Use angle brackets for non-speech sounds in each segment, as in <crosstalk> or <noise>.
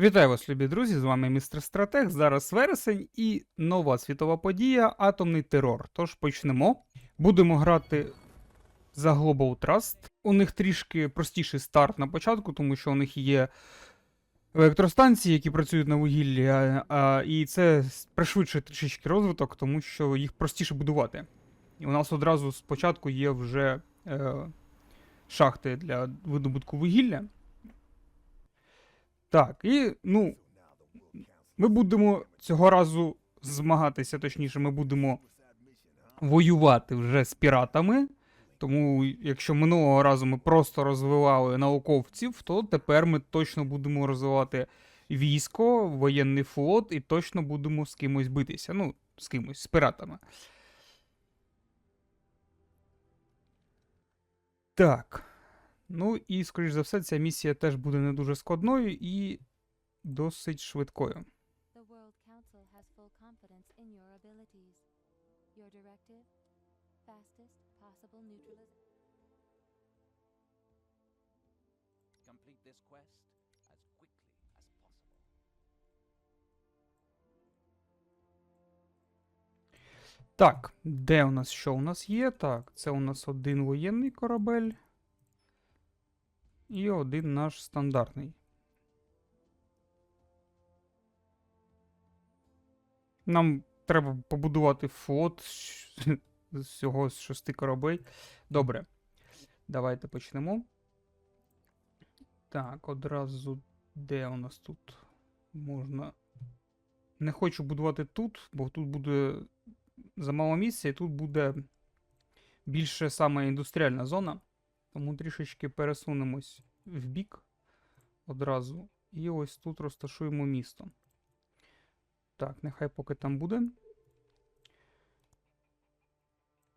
Вітаю вас, любі друзі! З вами містер Стратег. Зараз вересень і нова світова подія Атомний терор. Тож почнемо. Будемо грати за Global Trust. У них трішки простіший старт на початку, тому що у них є електростанції, які працюють на вугіллі, а, а, і це пришвидшує трішечки розвиток, тому що їх простіше будувати. І у нас одразу спочатку є вже е, шахти для видобутку вугілля. Так, і ну, ми будемо цього разу змагатися, точніше, ми будемо воювати вже з піратами. Тому, якщо минулого разу ми просто розвивали науковців, то тепер ми точно будемо розвивати військо, воєнний флот і точно будемо з кимось битися. Ну, з кимось, з піратами. Так. Ну і, скоріш за все, ця місія теж буде не дуже складною і досить швидкою. Complete this quest as quickly as possible. Так, де у нас що у нас є? Так, це у нас один воєнний корабель. І один наш стандартний. Нам треба побудувати флот з всього з шести кораблей. Добре. Давайте почнемо. Так, одразу де у нас тут можна. Не хочу будувати тут, бо тут буде замало місця, і тут буде більше саме індустріальна зона. Тому трішечки пересунемось в бік одразу. І ось тут розташуємо місто. Так, нехай поки там буде.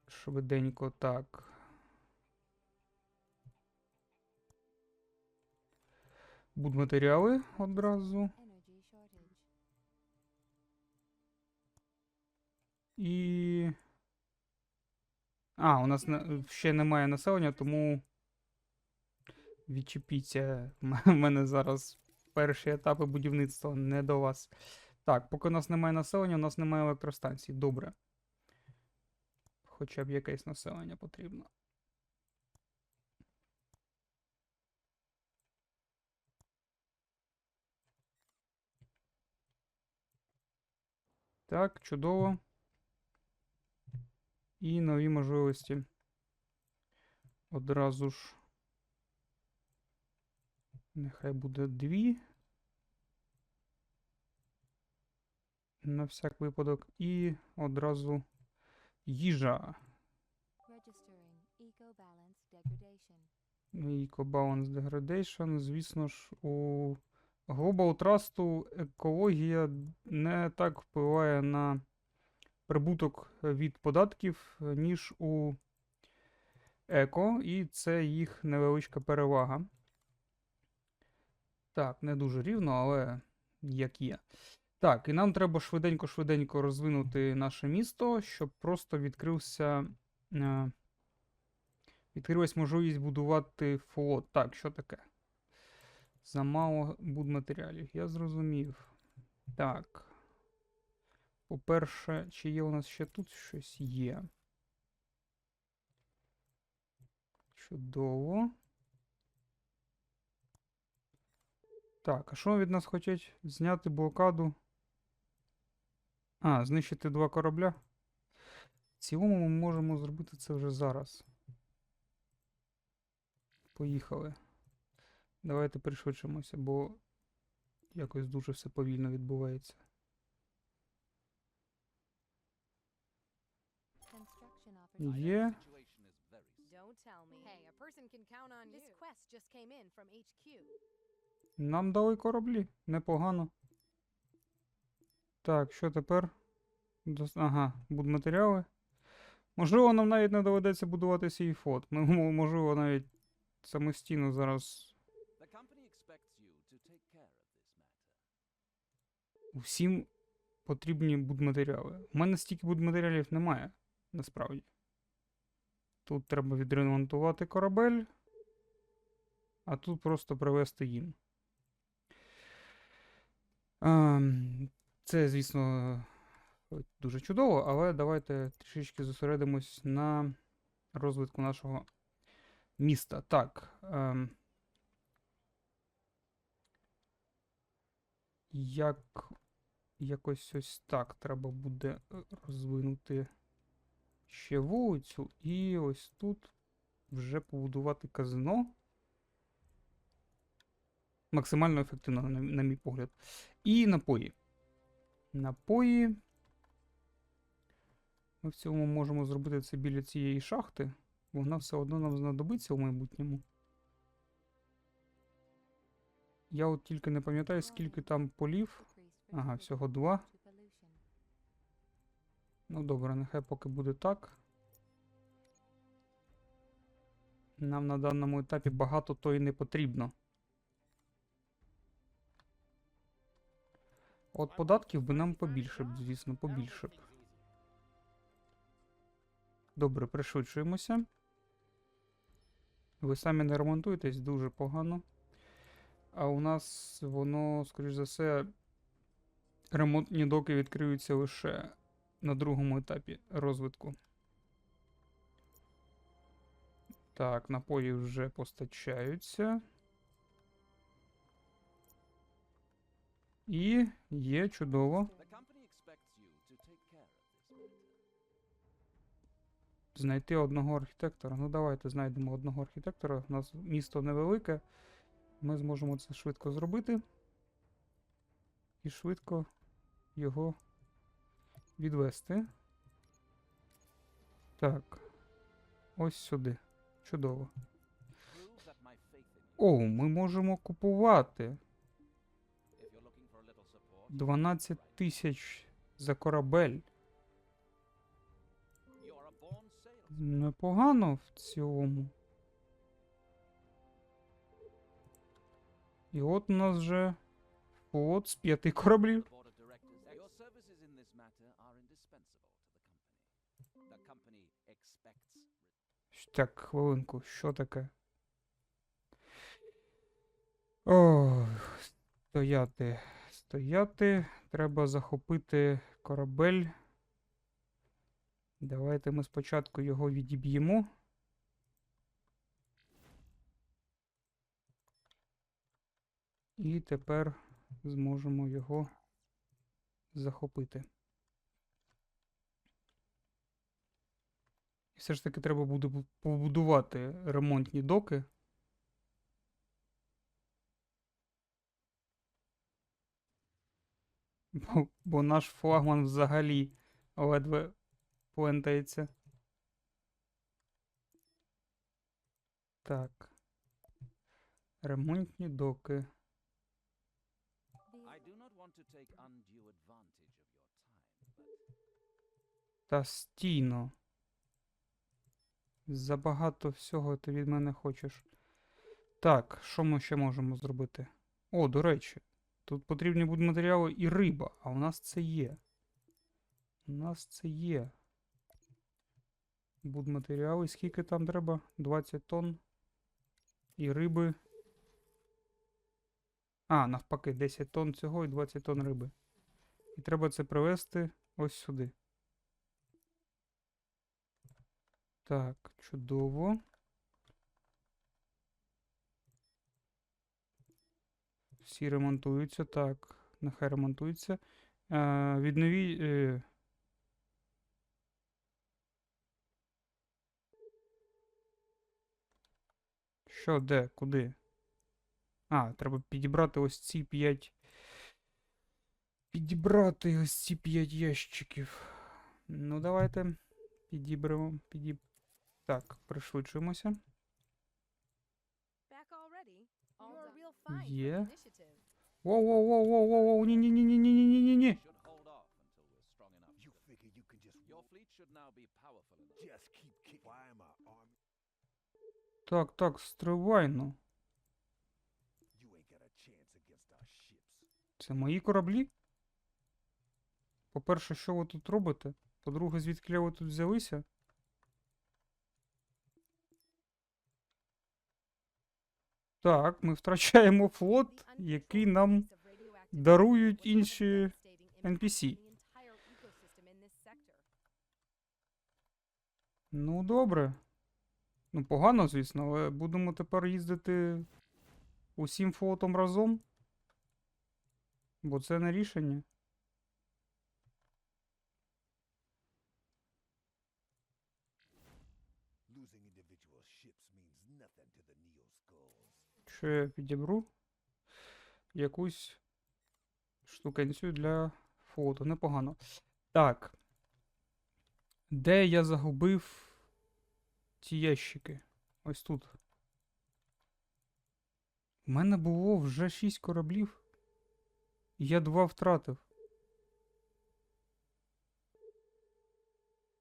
Швиденько так. Будматеріали одразу. І. А, у нас на- ще немає населення, тому. Відчепіться. <laughs> У мене зараз перші етапи будівництва не до вас. Так, поки у нас немає населення, у нас немає електростанцій. Добре. Хоча б якесь населення потрібно. Так, чудово. І нові можливості. Одразу ж. Нехай буде дві. На всяк випадок. І одразу їжа. Eco-Balance Degradation. Звісно ж, у Global Trust екологія не так впливає на прибуток від податків, ніж у Еко, і це їх невеличка перевага. Так, не дуже рівно, але як є. Так, і нам треба швиденько-швиденько розвинути наше місто, щоб просто відкрився. е, Відкрилась можливість будувати флот. Так, що таке? Замало будматеріалів. Я зрозумів. Так. По-перше, чи є у нас ще тут щось є? Чудово. Так, а що від нас хочуть? Зняти блокаду? А, знищити два корабля? В цілому ми можемо зробити це вже зараз. Поїхали. Давайте пришвидшимося, бо якось дуже все повільно відбувається. HQ. Нам дали кораблі. Непогано. Так, що тепер? Дос- Ага, будматеріали. Можливо, нам навіть не доведеться будувати свій флот. Ми, можливо, навіть самостійно зараз всім потрібні будматеріали. У мене стільки будматеріалів немає, насправді. Тут треба відремонтувати корабель, а тут просто привезти їм. Ем, Це, звісно, дуже чудово, але давайте трішечки зосередимось на розвитку нашого міста. Так. ем, Як якось ось так треба буде е, розвинути ще вулицю, і ось тут вже побудувати казино. Максимально ефективно, на, на мій погляд. І напої. Напої. Ми в цьому можемо зробити це біля цієї шахти. бо Вона все одно нам знадобиться в майбутньому. Я от тільки не пам'ятаю, скільки там полів. Ага, всього два. Ну добре, нехай поки буде так. Нам на даному етапі багато то і не потрібно. От податків би нам побільше б, звісно, побільше б. Добре, пришвидшуємося. Ви самі не ремонтуєтесь дуже погано. А у нас воно, скоріш за все, ремонтні доки відкриються лише на другому етапі розвитку. Так, напої вже постачаються. І є чудово. Знайти одного архітектора. Ну, давайте знайдемо одного архітектора. У нас місто невелике. Ми зможемо це швидко зробити. І швидко його відвести. Так. Ось сюди. Чудово. О, ми можемо купувати. 12 тисяч за корабель. Непогано в цьому. І от у нас вже флот з п'яти кораблів. Так, хвилинку, що таке? О, стояти. Стояти. Треба захопити корабель. Давайте ми спочатку його відіб'ємо. І тепер зможемо його захопити. Все ж таки треба буде побудувати ремонтні доки. Бо, бо наш флагман взагалі ледве плентається. Так. Ремонтні доки. I do Забагато всього ти від мене хочеш. Так, що ми ще можемо зробити? О, до речі, тут потрібні будуть матеріали і риба, а у нас це є. У нас це є. Будматеріали, скільки там треба? 20 тонн. І риби. А, навпаки, 10 тонн цього і 20 тонн риби. І треба це привезти ось сюди. Так, чудово. Всі ремонтуються. Так, нехай ремонтуються. Е, віднові. Е... Що, де, куди? А, треба підібрати ось ці 5. Підібрати ось ці 5 ящиків. Ну, давайте. Підіберемо. Підіб... Так, пришвидшуємося. Initiative. Воу, воу, воу, воу, воу, воу, ні, ні, ні, ні, ні, ні, ні, ні? Так, так, our ships. Це мої кораблі? По-перше, що ви тут робите? По-друге, звідки ви тут взялися? Так, ми втрачаємо флот, який нам дарують інші NPC. Ну, добре. Ну, погано, звісно, але будемо тепер їздити усім флотом разом. Бо це не рішення. Skulls. Що я підібру? Якусь штукенцю для фото. Непогано. Так. Де я загубив ці ящики? Ось тут. У мене було вже 6 кораблів. Я два втратив.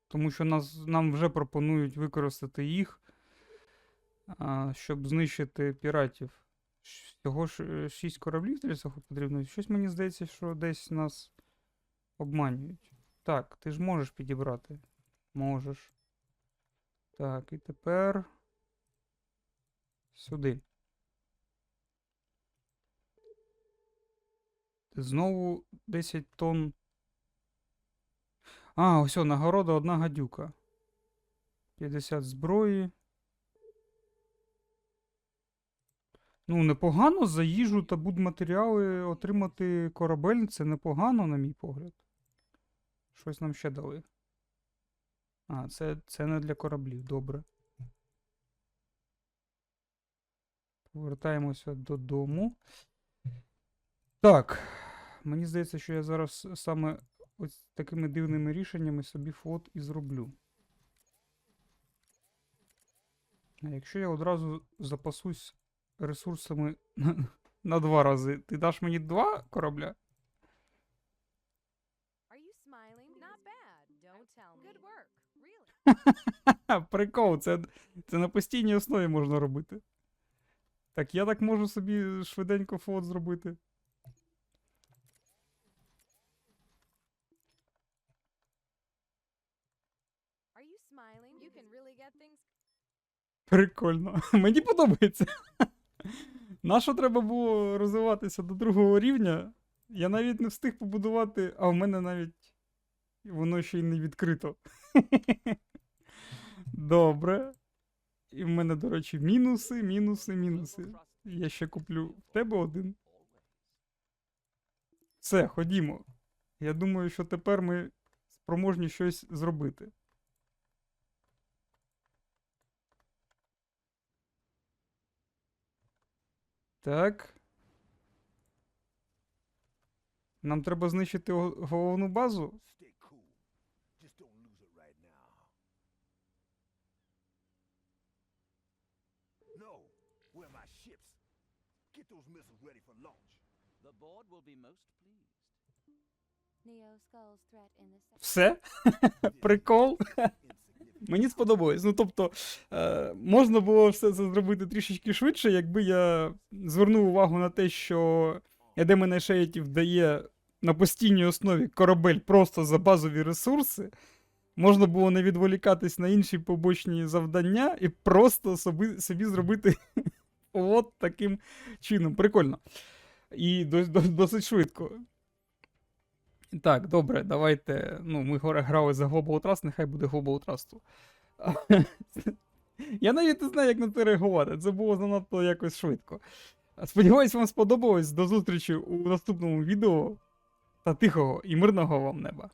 Тому що нас, нам вже пропонують використати їх, щоб знищити піратів. Всього ж 6 кораблів здається, потрібно. Щось мені здається, що десь нас обманюють. Так, ти ж можеш підібрати. Можеш. Так, і тепер. Сюди. Знову 10 тонн. А, ось нагорода одна гадюка. 50 зброї. Ну, непогано за їжу та будматеріали отримати корабель. Це непогано, на мій погляд. Щось нам ще дали. А, це, це не для кораблів, добре. Повертаємося додому. Так. Мені здається, що я зараз саме ось такими дивними рішеннями собі флот і зроблю. А якщо я одразу запасусь ресурсами на, <laughs> на два рази, ти даш мені два корабля? <laughs> Прикол, це, це на постійній основі можна робити. Так, я так можу собі швиденько флот зробити. Are you? You can really get things. Прикольно. <laughs> Мені подобається. Нащо треба було розвиватися до другого рівня? Я навіть не встиг побудувати, а в мене навіть воно ще й не відкрито. Добре. І в мене, до речі, мінуси, мінуси, мінуси. Я ще куплю в тебе один. Все, ходімо. Я думаю, що тепер ми спроможні щось зробити. Так. Нам треба знищити го- головну базу. Все? Прикол. Мені сподобалось. Ну, тобто, е, можна було все це зробити трішечки швидше, якби я звернув увагу на те, що Едемена Шеєтів дає на постійній основі корабель просто за базові ресурси. Можна було не відволікатись на інші побочні завдання і просто собі, собі зробити <laughs> от таким чином. Прикольно. І дос- дос- досить швидко. Так, добре, давайте. Ну, ми грали за Global Trust, нехай буде Global Trust. <laughs> Я навіть не знаю, як на це реагувати. Це було занадто якось швидко. Сподіваюсь, вам сподобалось. До зустрічі у наступному відео. Та тихого і мирного вам неба.